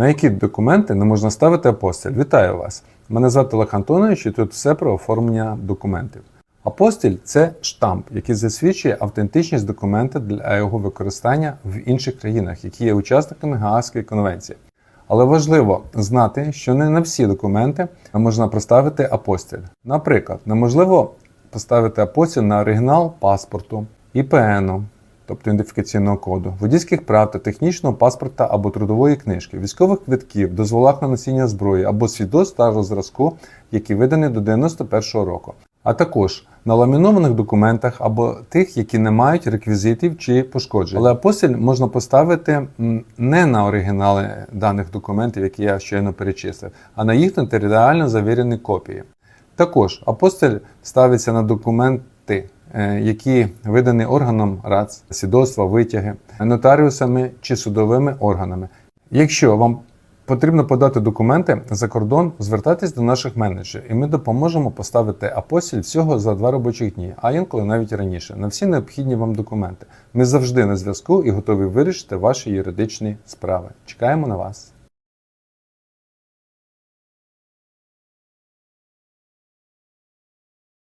На які документи не можна ставити апостиль? Вітаю вас! Мене звати Олег Антонович і тут все про оформлення документів. Апостиль це штамп, який засвідчує автентичність документа для його використання в інших країнах, які є учасниками Гаазької конвенції. Але важливо знати, що не на всі документи можна поставити апостиль. Наприклад, неможливо поставити апостиль на оригінал паспорту, ІПНу, тобто ідентифікаційного коду, водійських прав та технічного паспорта або трудової книжки, військових квитків, дозволах на носіння зброї або свідоцтв старого зразку, які видані до 91-го року, а також на ламінованих документах або тих, які не мають реквізитів чи пошкоджень. Але апостиль можна поставити не на оригінали даних документів, які я щойно перечислив, а на їх нотаріально завірені копії. Також апостиль ставиться на документи, які видані органом РАЦ, свідоцтва, витяги, нотаріусами чи судовими органами. Якщо вам потрібно подати документи за кордон, звертайтесь до наших менеджерів, і ми допоможемо поставити апостиль всього за два робочих дні, а інколи навіть раніше, на всі необхідні вам документи. Ми завжди на зв'язку і готові вирішити ваші юридичні справи. Чекаємо на вас.